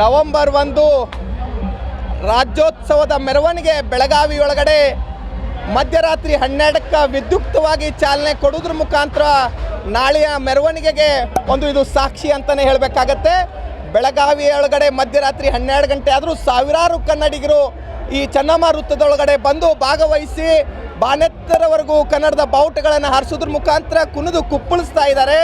November ಒಂದು ರಾಜ್ಯೋತ್ಸವದ ಮೆರವಣಿಗೆ ಬೆಳಗಾವಿಯೊಳಗಡೆ ಮಧ್ಯರಾತ್ರಿ ಹನ್ನೆರಡಕ್ಕೆ ವಿದ್ಯುಕ್ತವಾಗಿ ಚಾಲನೆ ಕೊಡೋದ್ರ ಮುಖಾಂತರ ನಾಳೆಯ ಮೆರವಣಿಗೆಗೆ ಒಂದು ಇದು ಸಾಕ್ಷಿ ಅಂತಲೇ ಹೇಳಬೇಕಾಗತ್ತೆ. ಬೆಳಗಾವಿಯೊಳಗಡೆ ಮಧ್ಯರಾತ್ರಿ ಹನ್ನೆರಡು ಗಂಟೆ ಆದರೂ ಸಾವಿರಾರು ಕನ್ನಡಿಗರು ಈ ಚೆನ್ನಮ್ಮ ವೃತ್ತದೊಳಗಡೆ ಬಂದು ಭಾಗವಹಿಸಿ ಬಾನೆತ್ತರವರೆಗೂ ಕನ್ನಡದ ಬಾವುಟಗಳನ್ನು ಹಾರಿಸೋದ್ರ ಮುಖಾಂತರ ಕುಣಿದು ಕುಪ್ಪಳಿಸ್ತಾ ಇದ್ದಾರೆ.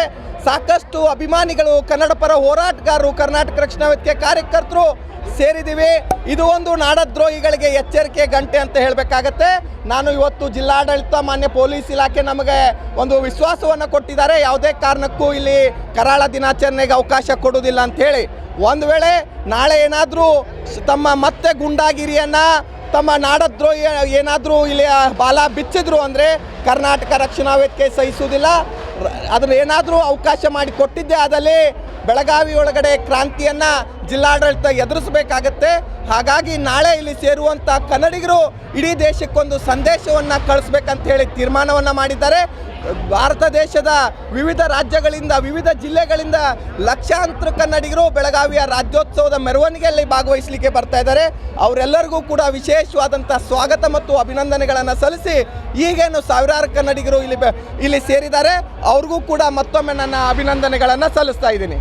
ಸಾಕಷ್ಟು ಅಭಿಮಾನಿಗಳು, ಕನ್ನಡ ಪರ ಹೋರಾಟಗಾರರು, ಕರ್ನಾಟಕ ರಕ್ಷಣಾ ವೇದಿಕೆ ಕಾರ್ಯಕರ್ತರು ಸೇರಿದ್ದೀವಿ. ಇದು ಒಂದು ನಾಡದ್ರೋಹಿಗಳಿಗೆ ಎಚ್ಚರಿಕೆ ಗಂಟೆ ಅಂತ ಹೇಳಬೇಕಾಗತ್ತೆ. ನಾನು ಇವತ್ತು ಜಿಲ್ಲಾಡಳಿತ, ಮಾನ್ಯ ಪೊಲೀಸ್ ಇಲಾಖೆ ನಮಗೆ ಒಂದು ವಿಶ್ವಾಸವನ್ನು ಕೊಟ್ಟಿದ್ದಾರೆ. ಯಾವುದೇ ಕಾರಣಕ್ಕೂ ಇಲ್ಲಿ ಕರಾಳ ದಿನಾಚರಣೆಗೆ ಅವಕಾಶ ಕೊಡುವುದಿಲ್ಲ ಅಂಥೇಳಿ ಒಂದು ವೇಳೆ ನಾಳೆ ಏನಾದರೂ ತಮ್ಮ ಮತ್ತೆ ಗುಂಡಾಗಿರಿಯನ್ನು ತಮ್ಮ ನಾಡದ್ರೋಹಿ ಏನಾದರೂ ಇಲ್ಲಿ ಬಾಲ ಬಿಚ್ಚಿದ್ರು ಅಂದರೆ ಕರ್ನಾಟಕ ರಕ್ಷಣಾ ವೇದಿಕೆ ಸಹಿಸುವುದಿಲ್ಲ. ರ- ಅದ್ರ ಏನಾದರೂ ಅವಕಾಶ ಮಾಡಿ ಕೊಟ್ಟಿದ್ದೆ ಆದಲ್ಲಿ ಬೆಳಗಾವಿ ಒಳಗಡೆ ಕ್ರಾಂತಿಯನ್ನು ಜಿಲ್ಲಾಡಳಿತ ಎದುರಿಸಬೇಕಾಗತ್ತೆ. ಹಾಗಾಗಿ ನಾಳೆ ಇಲ್ಲಿ ಸೇರುವಂಥ ಕನ್ನಡಿಗರು ಇಡೀ ದೇಶಕ್ಕೊಂದು ಸಂದೇಶವನ್ನು ಕಳಿಸ್ಬೇಕಂತ ಹೇಳಿ ತೀರ್ಮಾನವನ್ನು ಮಾಡಿದ್ದಾರೆ. ಭಾರತ ದೇಶದ ವಿವಿಧ ರಾಜ್ಯಗಳಿಂದ, ವಿವಿಧ ಜಿಲ್ಲೆಗಳಿಂದ ಲಕ್ಷಾಂತರ ಕನ್ನಡಿಗರು ಬೆಳಗಾವಿಯ ರಾಜ್ಯೋತ್ಸವದ ಮೆರವಣಿಗೆಯಲ್ಲಿ ಭಾಗವಹಿಸಲಿಕ್ಕೆ ಬರ್ತಾ ಇದ್ದಾರೆ. ಅವರೆಲ್ಲರಿಗೂ ಕೂಡ ವಿಶೇಷವಾದಂಥ ಸ್ವಾಗತ ಮತ್ತು ಅಭಿನಂದನೆಗಳನ್ನು ಸಲ್ಲಿಸಿ ಈಗೇನು ಸಾವಿರಾರು ಕನ್ನಡಿಗರು ಇಲ್ಲಿ ಇಲ್ಲಿ ಸೇರಿದ್ದಾರೆ. ಅವ್ರಿಗೂ ಕೂಡ ಮತ್ತೊಮ್ಮೆ ನನ್ನ ಅಭಿನಂದನೆಗಳನ್ನು ಸಲ್ಲಿಸ್ತಾ ಇದ್ದೀನಿ.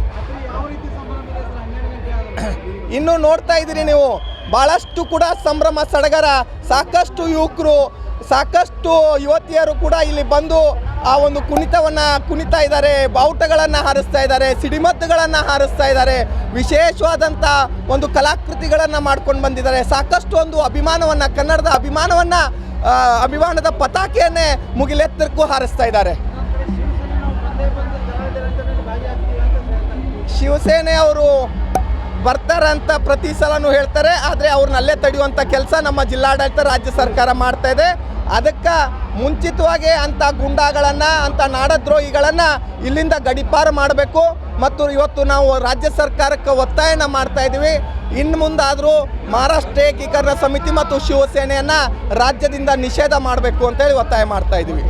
ಇನ್ನು ನೋಡ್ತಾ ಇದ್ದೀರಿ ನೀವು ಭಾಳಷ್ಟು ಕೂಡ ಸಂಭ್ರಮ ಸಡಗರ, ಸಾಕಷ್ಟು ಯುವಕರು, ಸಾಕಷ್ಟು ಯುವತಿಯರು ಕೂಡ ಇಲ್ಲಿ ಬಂದು ಆ ಒಂದು ಕುಣಿತವನ್ನು ಕುಣಿತಾ ಇದ್ದಾರೆ, ಬಾವುಟಗಳನ್ನು ಹಾರಿಸ್ತಾ ಇದ್ದಾರೆ, ಸಿಡಿಮದ್ದುಗಳನ್ನು ಹಾರಿಸ್ತಾ ಇದ್ದಾರೆ ವಿಶೇಷವಾದಂಥ ಒಂದು ಕಲಾಕೃತಿಗಳನ್ನು ಮಾಡ್ಕೊಂಡು ಬಂದಿದ್ದಾರೆ. ಸಾಕಷ್ಟು ಒಂದು ಅಭಿಮಾನವನ್ನು, ಕನ್ನಡದ ಅಭಿಮಾನವನ್ನು ಅಭಿಮಾನದ ಪತಾಕೆಯನ್ನೇ ಮುಗಿಲೆತ್ತರಕ್ಕೂ ಹಾರಿಸ್ತಾ ಇದ್ದಾರೆ. ಶಿವಸೇನೆ ಅವರು ಬರ್ತಾರಂತ ಪ್ರತಿ ಸಲನೂ ಹೇಳ್ತಾರೆ, ಆದರೆ ಅವ್ರನ್ನ ಅಲ್ಲೇ ತಡೆಯುವಂಥ ಕೆಲಸ ನಮ್ಮ ಜಿಲ್ಲಾಡಳಿತ ರಾಜ್ಯ ಸರ್ಕಾರ ಮಾಡ್ತಾ ಇದೆ. ಅದಕ್ಕೆ ಮುಂಚಿತವಾಗಿ ಅಂಥ ಗುಂಡಾಗಳನ್ನು ಅಂಥ ನಾಡದ್ರೋಹಿಗಳನ್ನು ಇಲ್ಲಿಂದ ಗಡಿಪಾರು ಮಾಡಬೇಕು. ಮತ್ತು ಇವತ್ತು ನಾವು ರಾಜ್ಯ ಸರ್ಕಾರಕ್ಕೆ ಒತ್ತಾಯನ ಮಾಡ್ತಾ ಇದ್ದೀವಿ ಇನ್ನು ಮುಂದಾದರೂ ಮಹಾರಾಷ್ಟ್ರ ಏಕೀಕರಣ ಸಮಿತಿ ಮತ್ತು ಶಿವಸೇನೆಯನ್ನು ರಾಜ್ಯದಿಂದ ನಿಷೇಧ ಮಾಡಬೇಕು ಅಂತೇಳಿ ಒತ್ತಾಯ ಮಾಡ್ತಾ ಇದ್ದೀವಿ